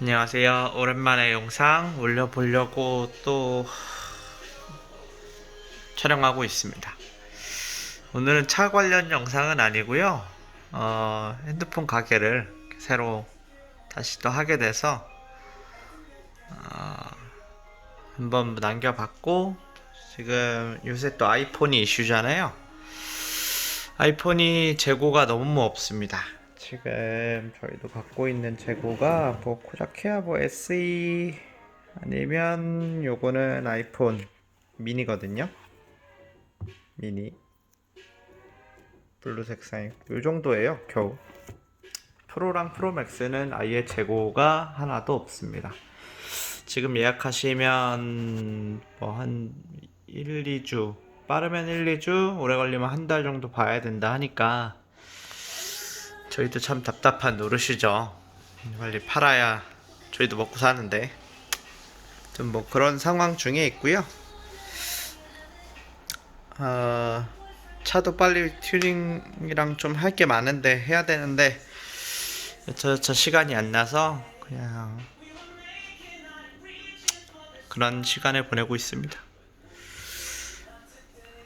안녕하세요. 오랜만에 영상 올려보려고 또 촬영하고 있습니다. 오늘은 차 관련 영상은 아니고요. 어, 핸드폰 가게를 새로 다시 또 하게 돼서 어, 한번 남겨봤고 지금 요새 또 아이폰이 이슈잖아요. 아이폰이 재고가 너무 없습니다. 지금 저희도 갖고 있는 재고가 뭐 코자키야 뭐 SE 아니면 요거는 아이폰 미니거든요. 미니 블루 색상 요 정도예요. 겨우 프로랑 프로맥스는 아예 재고가 하나도 없습니다. 지금 예약하시면 뭐 한 1, 2주 빠르면 1, 2주 오래 걸리면 한 달 정도 봐야 된다 하니까 저희도 참 답답한 노릇이죠. 빨리 팔아야 저희도 먹고 사는데 좀 뭐 그런 상황 중에 있고요. 어, 차도 빨리 튜닝이랑 좀 할 게 많은데 해야 되는데 저, 저 시간이 안 나서 그냥 그런 시간을 보내고 있습니다.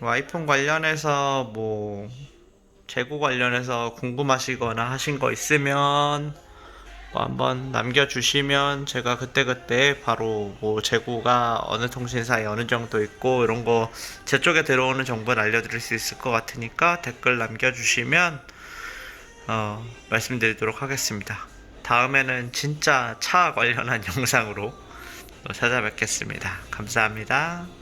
뭐 아이폰 관련해서 뭐 재고 관련해서 궁금하시거나 하신 거 있으면 뭐 한번 남겨주시면 제가 그때그때 바로 뭐 재고가 어느 통신사에 어느 정도 있고 이런 거 제 쪽에 들어오는 정보를 알려드릴 수 있을 것 같으니까 댓글 남겨주시면 어, 말씀드리도록 하겠습니다. 다음에는 진짜 차 관련한 영상으로 또 찾아뵙겠습니다. 감사합니다.